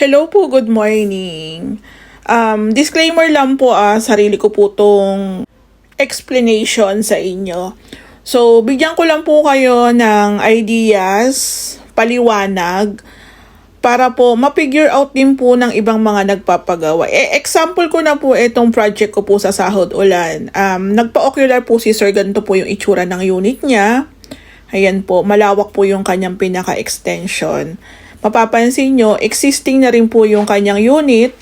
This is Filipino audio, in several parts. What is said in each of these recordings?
Hello po, good morning. Um, disclaimer lang po ah, sarili ko po tong explanation sa inyo. So, bigyan ko lang po kayo ng ideas, paliwanag, para po ma-figure out din po ng ibang mga nagpapagawa. E, example ko na po itong project ko po sa Sahod Ulan. Um, nagpa-ocular po si Sir, ganito po yung itsura ng unit niya. Ayan po, malawak po yung kanyang pinaka-extension. Mapapansin nyo, existing na rin po yung kanyang unit.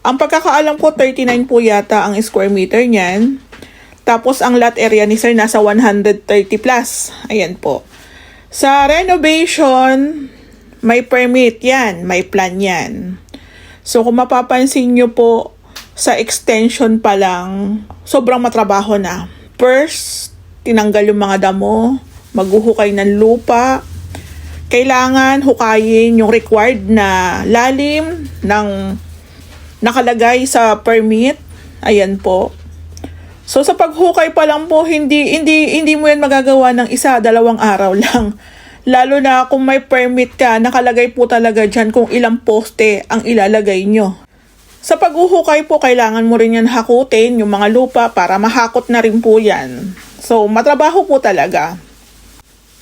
Ang pagkakaalam ko, 39 po yata ang square meter niyan. Tapos ang lot area ni sir nasa 130 plus. Ayan po. Sa renovation, may permit yan, may plan yan. So kung mapapansin nyo po, sa extension pa lang, sobrang matrabaho na. First, tinanggal yung mga damo, maghuhukay ng lupa, kailangan hukayin yung required na lalim ng nakalagay sa permit. Ayan po. So sa paghukay pa lang po, hindi hindi hindi mo yan magagawa ng isa, dalawang araw lang. Lalo na kung may permit ka, nakalagay po talaga dyan kung ilang poste ang ilalagay nyo. Sa paghuhukay po, kailangan mo rin yan hakutin, yung mga lupa, para mahakot na rin po yan. So, matrabaho po talaga.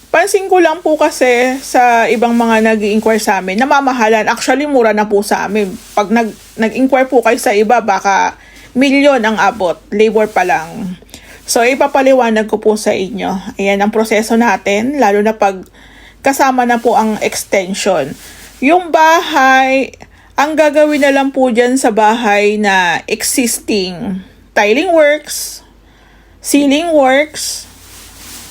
Pansin ko lang po kasi sa ibang mga nag inquire sa amin, namamahalan. Actually, mura na po sa amin. Pag nag, nag-inquire po kayo sa iba, baka milyon ang abot. Labor pa lang. So, ipapaliwanag ko po sa inyo. Ayan ang proseso natin, lalo na pag kasama na po ang extension. Yung bahay, ang gagawin na lang po dyan sa bahay na existing tiling works, ceiling works,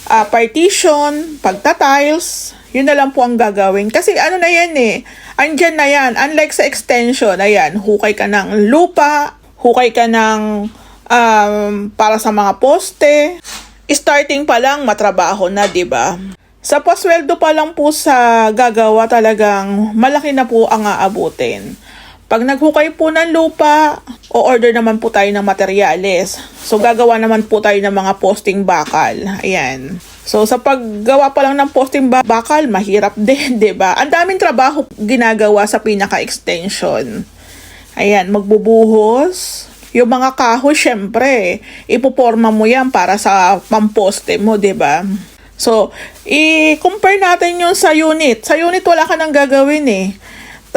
ah, partition, pagta-tiles, yun na lang po ang gagawin. Kasi ano na yan eh, andyan na yan. Unlike sa extension, ayan, hukay ka ng lupa, hukay ka ng um, para sa mga poste. Starting pa lang, matrabaho na, di ba? Sa pasweldo pa lang po sa gagawa talagang malaki na po ang aabutin. Pag naghukay po ng lupa, o order naman po tayo ng materyales. So, gagawa naman po tayo ng mga posting bakal. Ayan. So, sa paggawa pa lang ng posting ba- bakal, mahirap din, 'di ba? Ang daming trabaho ginagawa sa pinaka-extension. Ayan, magbubuhos. Yung mga kahoy, syempre, ipoporma mo yan para sa pamposte mo, ba? So, i-compare natin yung sa unit. Sa unit, wala ka nang gagawin eh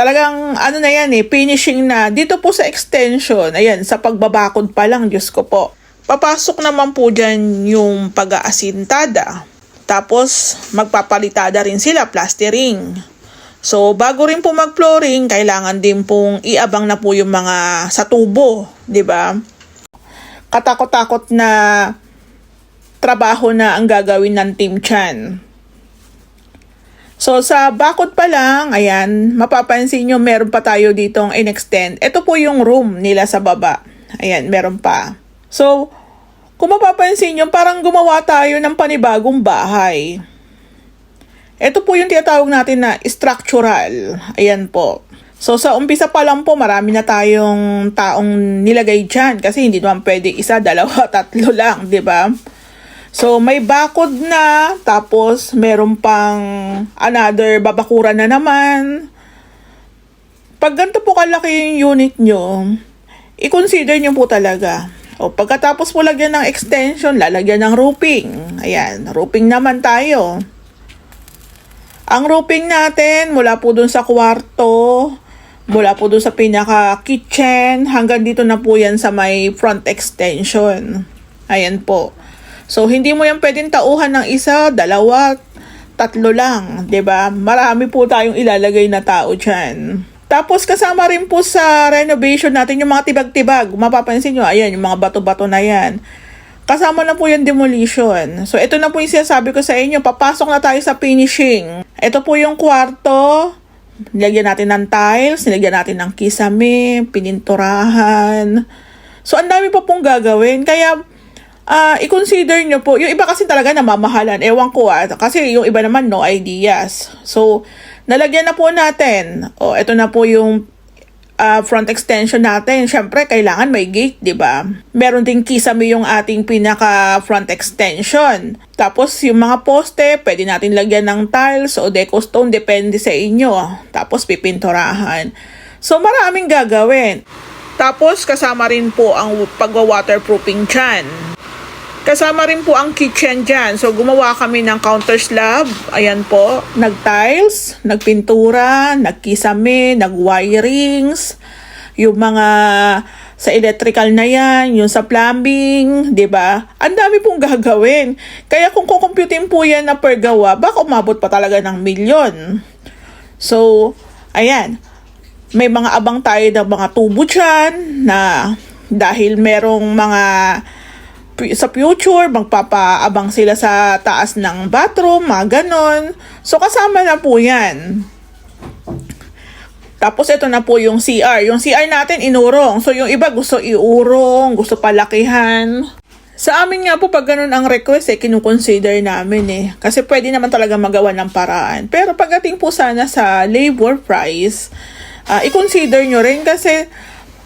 talagang ano na yan eh, finishing na. Dito po sa extension, ayan, sa pagbabakod pa lang, Diyos ko po. Papasok naman po dyan yung pag-aasintada. Tapos, magpapalitada rin sila, plastering. So, bago rin po mag-flooring, kailangan din pong iabang na po yung mga sa tubo, di ba? Katakot-takot na trabaho na ang gagawin ng Team Chan. So, sa bakod pa lang, ayan, mapapansin nyo, meron pa tayo ditong in-extend. Ito po yung room nila sa baba. Ayan, meron pa. So, kung mapapansin nyo, parang gumawa tayo ng panibagong bahay. Ito po yung tinatawag natin na structural. Ayan po. So, sa umpisa pa lang po, marami na tayong taong nilagay dyan. Kasi hindi naman pwede isa, dalawa, tatlo lang, di ba? So, may bakod na, tapos meron pang another babakura na naman. Pag ganito po kalaki yung unit nyo, i-consider nyo po talaga. O pagkatapos po lagyan ng extension, lalagyan ng roofing. Ayan, roofing naman tayo. Ang roofing natin, mula po dun sa kwarto, mula po dun sa pinaka kitchen, hanggang dito na po yan sa may front extension. Ayan po. So, hindi mo yan pwedeng tauhan ng isa, dalawa, tatlo lang, 'di ba? Marami po tayong ilalagay na tao diyan. Tapos kasama rin po sa renovation natin yung mga tibag-tibag. Mapapansin nyo, ayan, yung mga bato-bato na yan. Kasama na po yung demolition. So, ito na po yung sinasabi ko sa inyo. Papasok na tayo sa finishing. Ito po yung kwarto. Nilagyan natin ng tiles, nilagyan natin ng kisame, pininturahan. So, ang dami pa pong gagawin. Kaya, ah i-consider nyo po, yung iba kasi talaga namamahalan, ewan ko ah, kasi yung iba naman no ideas. So, nalagyan na po natin. O, ito na po yung ah, front extension natin. Siyempre, kailangan may gate, di ba? Meron din kisame yung ating pinaka front extension. Tapos, yung mga poste, pwede natin lagyan ng tiles o deco stone, depende sa inyo. Tapos, pipinturahan. So maraming gagawin. Tapos kasama rin po ang pagwa-waterproofing dyan. Kasama rin po ang kitchen dyan. So, gumawa kami ng counter slab. Ayan po. Nag-tiles, nagpintura, nagkisame, nag-wirings. Yung mga sa electrical na yan, yung sa plumbing, 'di ba? Ang dami pong gagawin. Kaya kung kukumputin po yan na per gawa, baka umabot pa talaga ng milyon. So, ayan. May mga abang tayo ng mga tubo dyan na dahil merong mga sa future, magpapaabang sila sa taas ng bathroom, mga ganon. So, kasama na po yan. Tapos, ito na po yung CR. Yung CR natin, inurong. So, yung iba gusto iurong, gusto palakihan. Sa amin nga po, pag ganun ang request, eh, kinukonsider namin eh. Kasi pwede naman talaga magawa ng paraan. Pero pagdating po sana sa labor price, ah, i-consider nyo rin kasi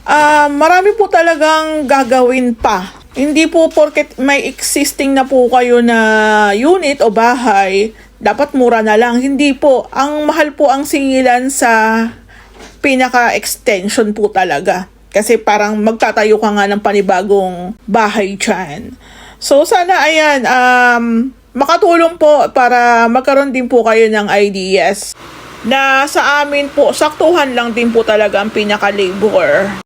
ah, marami po talagang gagawin pa. Hindi po porket may existing na po kayo na unit o bahay, dapat mura na lang. Hindi po. Ang mahal po ang singilan sa pinaka-extension po talaga. Kasi parang magtatayo ka nga ng panibagong bahay dyan. So, sana ayan, um, makatulong po para magkaroon din po kayo ng ideas na sa amin po, saktuhan lang din po talaga ang pinaka-labor.